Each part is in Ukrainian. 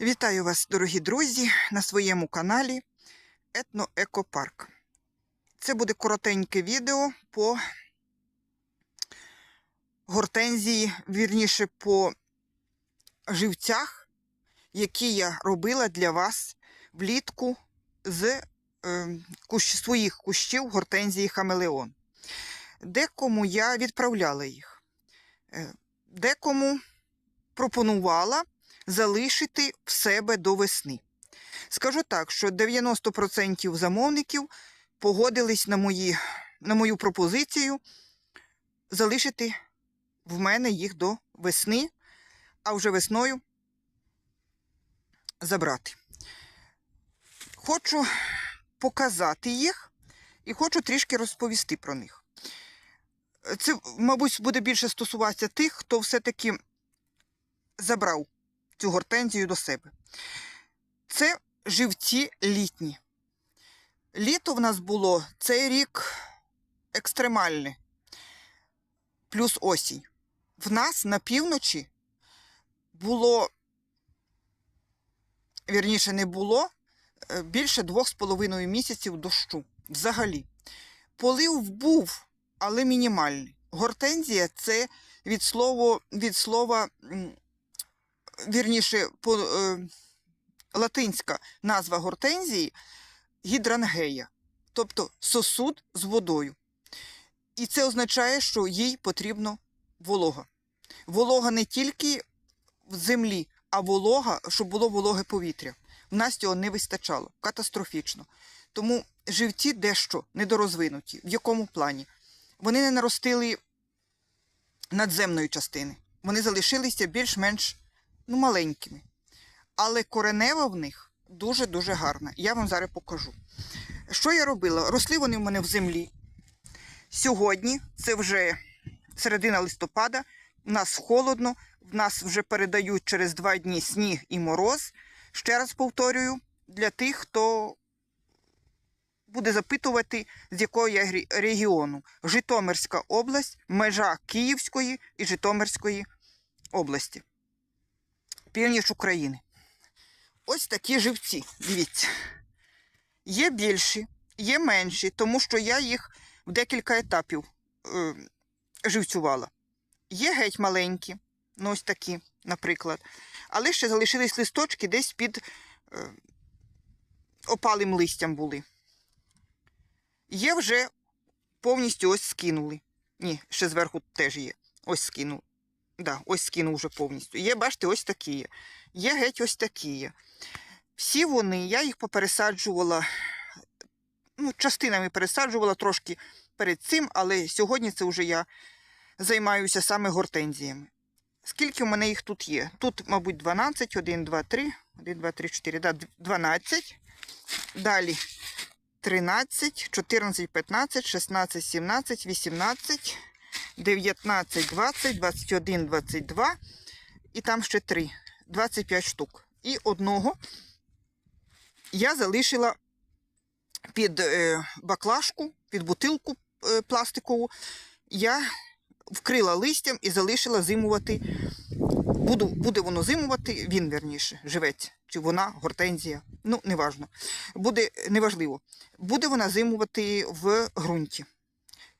Вітаю вас, дорогі друзі, на своєму каналі Етноекопарк. Це буде коротеньке відео по гортензії, вірніше, по живцях, які я робила для вас влітку з е, кущ, своїх кущів гортензії Хамелеон. Декому я відправляла їх, е, декому пропонувала залишити в себе до весни. Скажу так, що 90% замовників погодились на, мої, на мою пропозицію залишити в мене їх до весни, а вже весною забрати. Хочу показати їх і хочу трішки розповісти про них. Це, мабуть, буде більше стосуватися тих, хто все-таки забрав цю гортензію до себе. Це живці літні. Літо в нас було цей рік екстремальне, плюс осінь. В нас на півночі було, вірніше, не було е, більше двох з половиною місяців дощу. Взагалі. Полив був, але мінімальний. Гортензія це від слова, від слова вірніше, по, е, латинська назва гортензії гідрангея, тобто сосуд з водою. І це означає, що їй потрібно волога. Волога не тільки в землі, а волога, щоб було вологе повітря. В нас цього не вистачало катастрофічно. Тому живці дещо недорозвинуті. В якому плані? Вони не наростили надземної частини. Вони залишилися більш-менш ну, маленькими. Але коренева в них дуже-дуже гарна. Я вам зараз покажу. Що я робила? Росли вони в мене в землі. Сьогодні, це вже середина листопада, в нас холодно, в нас вже передають через два дні сніг і мороз. Ще раз повторюю, для тих, хто буде запитувати, з якого я регіону. Житомирська область, межа Київської і Житомирської області північ України. Ось такі живці, дивіться. Є більші, є менші, тому що я їх в декілька етапів е, живцювала. Є геть маленькі, ну ось такі, наприклад. Але ще залишились листочки десь під е, опалим листям були. Є вже повністю ось скинули. Ні, ще зверху теж є. Ось скинув. Да, ось скинув вже повністю. Є, бачите, ось такі. Є геть ось такі. Всі вони, я їх попересаджувала, ну, частинами пересаджувала трошки перед цим, але сьогодні це вже я займаюся саме гортензіями. Скільки в мене їх тут є? Тут, мабуть, 12, 1, 2, 3, 1, 2, 3, 4, да, 12. Далі 13, 14, 15, 16, 17, 18. 19, 20, 21, 22 і там ще 3, 25 штук. І одного я залишила під е, баклажку, під бутилку е, пластикову. Я вкрила листям і залишила зимувати. Буду, буде воно зимувати, він верніше, живеться. Чи вона гортензія. Ну, неважно. Буде неважливо. Буде вона зимувати в ґрунті.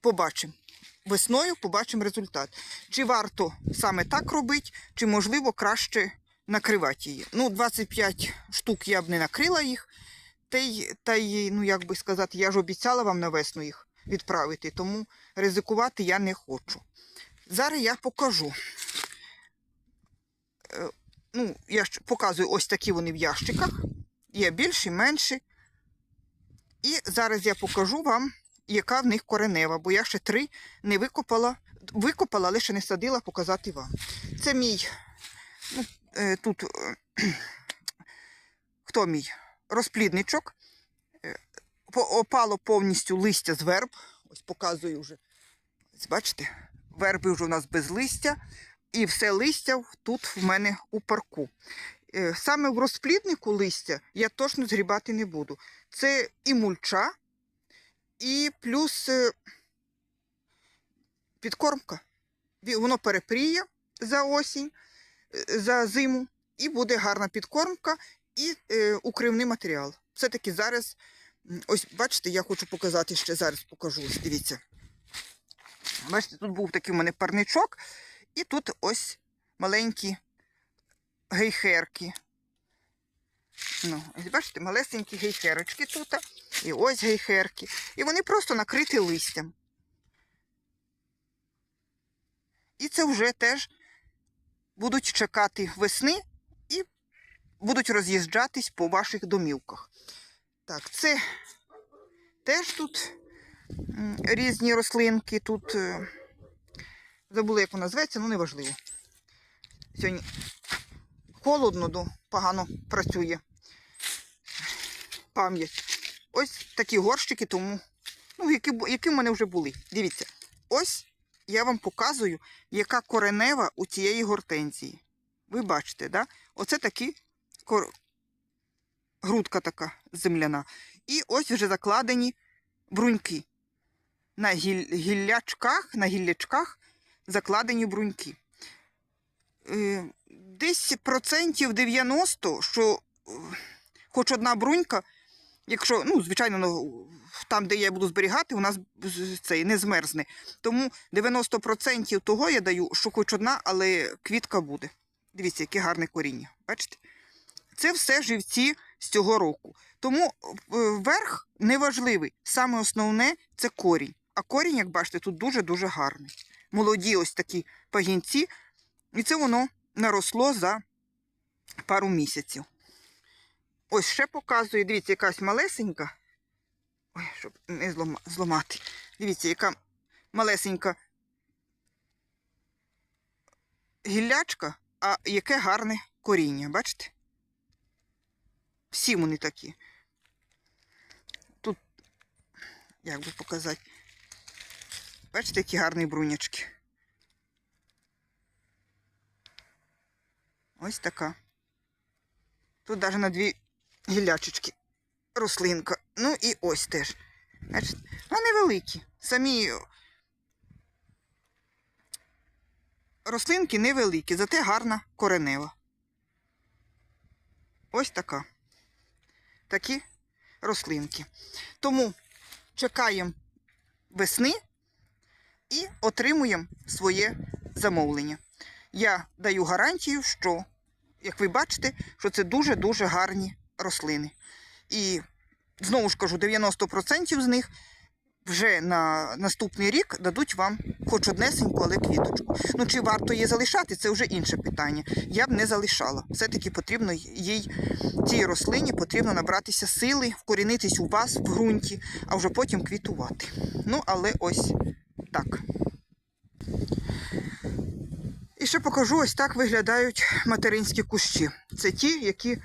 Побачимо весною побачимо результат. Чи варто саме так робити, чи можливо краще накривати її. Ну, 25 штук я б не накрила їх. Та й, та й, ну як би сказати, я ж обіцяла вам на весну їх відправити, тому ризикувати я не хочу. Зараз я покажу. Е, Ну, я ж показую ось такі вони в ящиках. Є більші, менші. І зараз я покажу вам яка в них коренева, бо я ще три не викопала, викопала, але ще не садила показати вам. Це мій, ну, е, тут е, хто мій? Розплідничок. Е, Опало повністю листя з верб. Ось показую вже. Ось бачите, верби вже у нас без листя. І все листя тут в мене у парку. Саме в розпліднику листя я точно згрібати не буду. Це і мульча, і плюс е, підкормка. Воно перепріє за осінь, е, за зиму, і буде гарна підкормка і е, укривний матеріал. Все-таки зараз, ось бачите, я хочу показати ще зараз покажу. Ось дивіться. Бачите, тут був такий у мене парничок, і тут ось маленькі гейхерки. Ну, бачите, малесенькі гейхерочки тут, і ось гейхерки. І вони просто накриті листям. І це вже теж будуть чекати весни і будуть роз'їжджатись по ваших домівках. Так, це теж тут різні рослинки. Тут е, забула, як вона зветься, ну неважливо. Сьогодні холодно, ну, погано працює пам'ять. Ось такі горщики, тому, ну, які, які в мене вже були. Дивіться, ось я вам показую, яка коренева у цієї гортензії. Ви бачите, да? Оце такі кор... грудка така земляна. І ось вже закладені бруньки. На гіль... гіллячках, на гіллячках закладені бруньки. Е, Десь процентів 90, що е, хоч одна брунька, якщо, ну, звичайно, ну, там, де я буду зберігати, у нас цей не змерзне. Тому 90% того я даю, що хоч одна, але квітка буде. Дивіться, яке гарне коріння. Бачите? Це все живці з цього року. Тому е, верх неважливий. Саме основне це корінь. А корінь, як бачите, тут дуже-дуже гарний. Молоді ось такі пагінці, і це воно наросло за пару місяців. Ось ще показує, дивіться, якась малесенька. Ой, щоб не зламати. Дивіться, яка малесенька гіллячка, а яке гарне коріння, бачите? Всі вони такі. Тут, як би показати, бачите, які гарні брунячки. Ось така. Тут навіть на дві гіллячечки рослинка. Ну і ось теж. Вони невеликі. Самі рослинки невеликі, зате гарна коренева. Ось така. Такі рослинки. Тому чекаємо весни і отримуємо своє замовлення. Я даю гарантію, що, як ви бачите, що це дуже-дуже гарні рослини. І знову ж кажу, 90% з них вже на наступний рік дадуть вам хоч однесеньку, але квіточку. Ну чи варто її залишати, це вже інше питання. Я б не залишала. Все-таки потрібно їй, цій рослині потрібно набратися сили, вкорінитись у вас в ґрунті, а вже потім квітувати. Ну, але ось так. І ще покажу, ось так виглядають материнські кущі. Це ті, які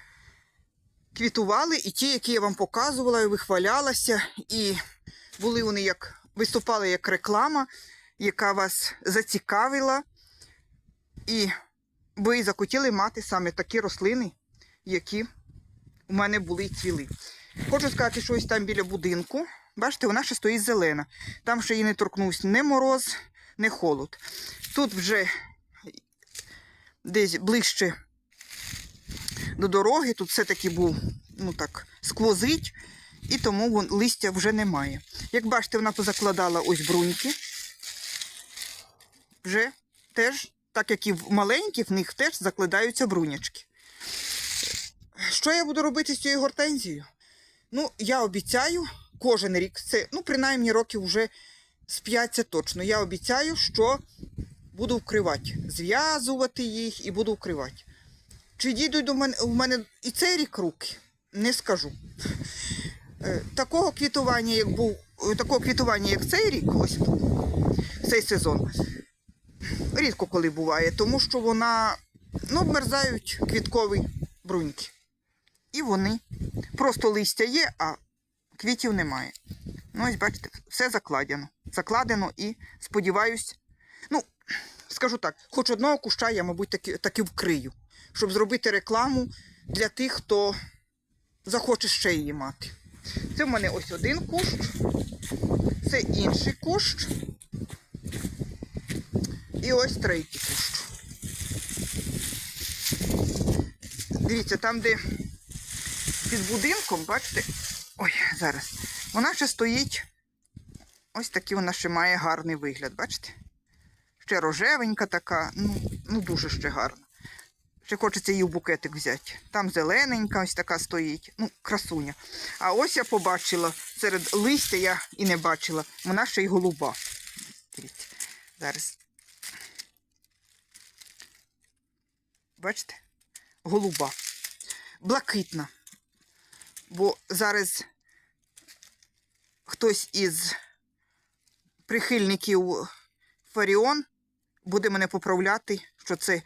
квітували, і ті, які я вам показувала і вихвалялася, і були вони як виступали як реклама, яка вас зацікавила, і ви захотіли мати саме такі рослини, які у мене були і цвіли. Хочу сказати, що ось там біля будинку, бачите, вона ще стоїть зелена. Там ще її не торкнувся не мороз, не холод. Тут вже десь ближче до дороги, тут все-таки був, ну так, сквозить, і тому вон, листя вже немає. Як бачите, вона позакладала ось бруньки. Вже теж, так як і в маленьких, в них теж закладаються брунячки. Що я буду робити з цією гортензією? Ну, я обіцяю кожен рік, це, ну, принаймні років вже з 5 це точно. Я обіцяю, що буду вкривати, зв'язувати їх і буду вкривати. Чи дійдуть до мене, у мене і цей рік руки? Не скажу. Е, Такого квітування, як був, е, такого квітування, як цей рік, ось цей сезон, рідко коли буває, тому що вона ну, обмерзають квіткові бруньки. І вони просто листя є, а квітів немає. Ну, ось бачите, все закладено. Закладено і сподіваюсь, ну, скажу так, хоч одного куща я, мабуть, таки, таки вкрию, щоб зробити рекламу для тих, хто захоче ще її мати. Це в мене ось один кущ, це інший кущ. І ось третій кущ. Дивіться, там, де під будинком, бачите, ой, зараз. Вона ще стоїть. Ось такий вона ще має гарний вигляд, бачите? Ще рожевенька така, ну, ну дуже ще гарна. Ще хочеться її в букетик взяти. Там зелененька, ось така стоїть. Ну, красуня. А ось я побачила серед листя я і не бачила. Вона ще й голуба. Дивіться, зараз. Бачите? Голуба. Блакитна. Бо зараз хтось із прихильників Фаріон буде мене поправляти, що це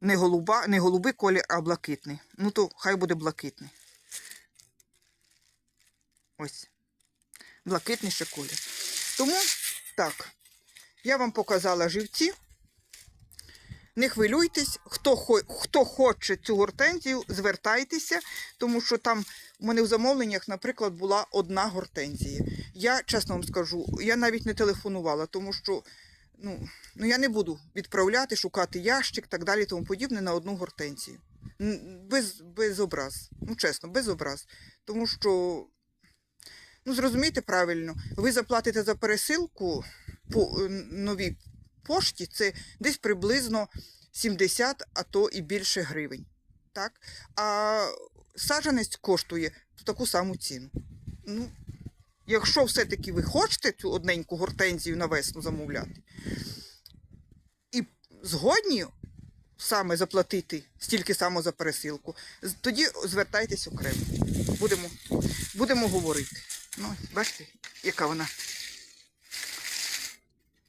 не голуба, не голубий колір, а блакитний. Ну то хай буде блакитний. Ось. Блакитний ще колір. Тому так, я вам показала живці. Не хвилюйтесь, хто, хто хоче цю гортензію, звертайтеся, тому що там у мене в замовленнях, наприклад, була одна гортензія. Я чесно вам скажу, я навіть не телефонувала, тому що ну, ну я не буду відправляти, шукати ящик, так далі, тому подібне на одну гортензію. Без, без образ. Ну, чесно, без образ. Тому що, ну, зрозумійте правильно, ви заплатите за пересилку по е, новій пошті, це десь приблизно 70, а то і більше гривень. Так? А саджанець коштує таку саму ціну. Ну, якщо все-таки ви хочете цю одненьку гортензію на весну замовляти, і згодні саме заплатити стільки само за пересилку, тоді звертайтесь окремо. Будемо, будемо говорити. Ну, бачите, яка вона,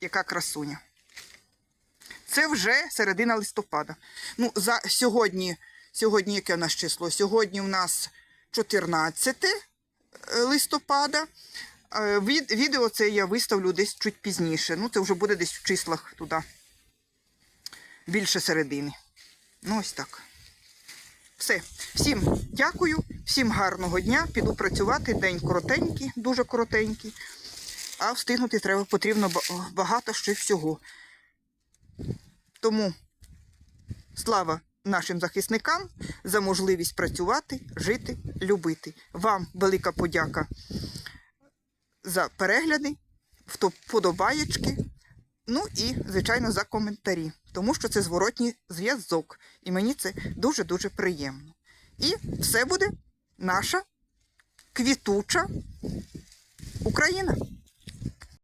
яка красуня. Це вже середина листопада. Ну, за сьогодні, сьогодні яке у нас число? Сьогодні у нас 14 е, листопада. Е, Відео це я виставлю десь чуть пізніше. Ну, це вже буде десь в числах туди. Більше середини. Ну, ось так. Все. Всім дякую, всім гарного дня. Піду працювати. День коротенький, дуже коротенький. А встигнути треба потрібно багато ще всього. Тому слава нашим захисникам за можливість працювати, жити, любити. Вам велика подяка за перегляди, вподобаєчки, ну і, звичайно, за коментарі, тому що це зворотній зв'язок, і мені це дуже-дуже приємно. І все буде наша квітуча Україна.